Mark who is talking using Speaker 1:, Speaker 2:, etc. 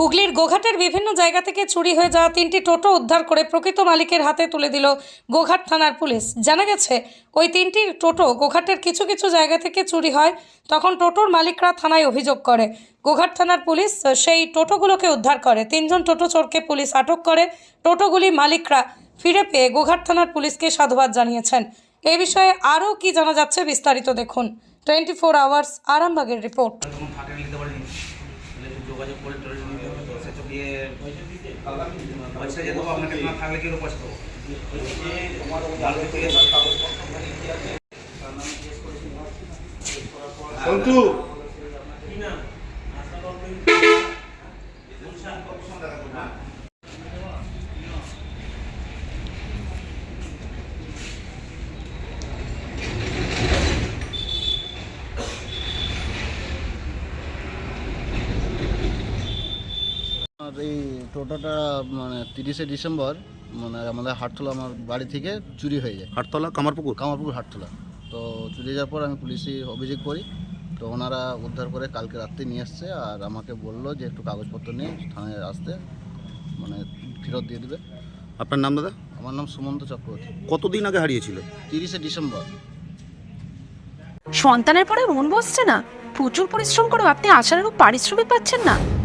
Speaker 1: হুগলির গোঘাটের বিভিন্ন জায়গা থেকে চুরি হয়ে যাওয়া তিনটি টোটো উদ্ধার করে প্রকৃত মালিকের হাতে তুলে দিল গোঘাট থানার পুলিশ। জানা গেছে, ওই তিনটি টোটো গোঘাটের কিছু কিছু জায়গা থেকে চুরি হয়, তখন টোটোর মালিকরা থানায় অভিযোগ করে। গোঘাট থানার পুলিশ সেই টোটোগুলোকে উদ্ধার করে। তিনজন টোটো চোরকে পুলিশ আটক করে। টোটোগুলি মালিকরা ফিরে পেয়ে গোঘাট থানার পুলিশকে সাধুবাদ জানিয়েছেন। এ বিষয়ে আরও কি জানা যাচ্ছে বিস্তারিত দেখুন। টোয়েন্টি ফোর আওয়ার্স আরামবাগের রিপোর্ট।
Speaker 2: যোগাযোগ করে টরে পয়সা যেতে হবে আপনাকে না থাকলে কি করে পয়সা থেকে সব কাগজপত্র ভরে দিয়ে আছে। তার নামে জিজ্ঞেস করেছি।
Speaker 3: সন্টু
Speaker 4: আর এই টোটোটা মানে তিরিশে ডিসেম্বর মানে আমাদের হাটতলা আমার বাড়ি থেকে চুরি হয়ে যায়।
Speaker 3: হাটতলা কামারপুকুর?
Speaker 4: কামারপুকুর হাটতলা। তো চুরি যাওয়ার পর আমি পুলিশে অভিযোগ করি। তো ওনারা উদ্ধার করে কালকে রাত্রে নিয়ে আসছে আর আমাকে বলল যে একটু কাগজপত্র নিয়ে থানায় আসতে মানে ফেরত দিয়ে দেবে।
Speaker 3: আপনার নাম দাদা?
Speaker 4: আমার নাম সুমন্ত চক্রবর্তী।
Speaker 3: কতদিন আগে হারিয়েছিল?
Speaker 4: তিরিশে ডিসেম্বর।
Speaker 5: সন্তানের পরে মন বসছে না। প্রচুর পরিশ্রম করেও আপনি আশানুরূপ পারিশ্রমিক পাচ্ছেন না।